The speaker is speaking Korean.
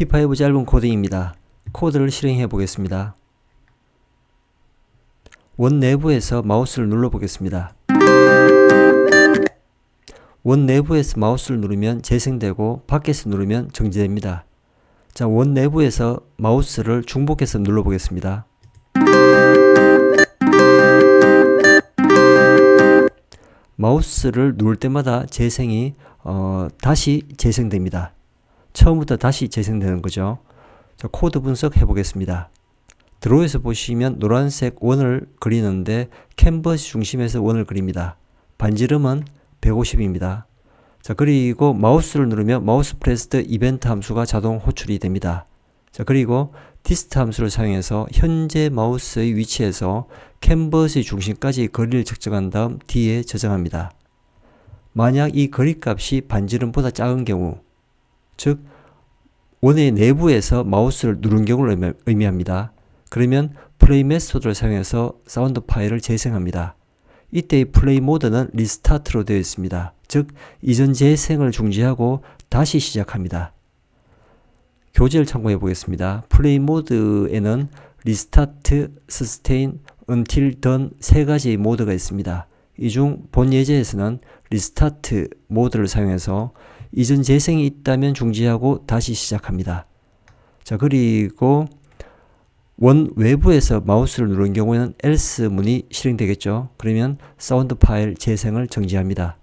P5 짧은 코딩입니다. 코드를 실행해 보겠습니다. 원 내부에서 마우스를 눌러 보겠습니다. 원 내부에서 마우스를 누르면 재생되고 밖에서 누르면 정지됩니다. 자, 원 내부에서 마우스를 중복해서 눌러 보겠습니다. 마우스를 누를 때마다 재생이 어, 다시 재생됩니다. 처음부터 다시 재생되는 거죠. 자, 코드 분석해 보겠습니다. 드로우에서 보시면 노란색 원을 그리는데 캔버스 중심에서 원을 그립니다. 반지름은 150입니다. 자, 그리고 마우스를 누르면 마우스 프레스드 이벤트 함수가 자동 호출이 됩니다. 자, 그리고 디스트 함수를 사용해서 현재 마우스의 위치에서 캔버스의 중심까지 거리를 측정한 다음 D에 저장합니다. 만약 이 거리 값이 반지름보다 작은 경우, 즉 원의 내부에서 마우스를 누른 경우를 의미합니다. 그러면 플레이 메소드를 사용해서 사운드 파일을 재생합니다. 이때의 플레이 모드는 리스타트로 되어 있습니다. 즉 이전 재생을 중지하고 다시 시작합니다. 교재를 참고해 보겠습니다. 플레이 모드에는 리스타트, 스스테인, until done 세 가지 모드가 있습니다. 이 중 본 예제에서는 리스타트 모드를 사용해서 이전 재생이 있다면 중지하고 다시 시작합니다. 자, 그리고 원 외부에서 마우스를 누른 경우에는 else 문이 실행되겠죠. 그러면 사운드 파일 재생을 정지합니다.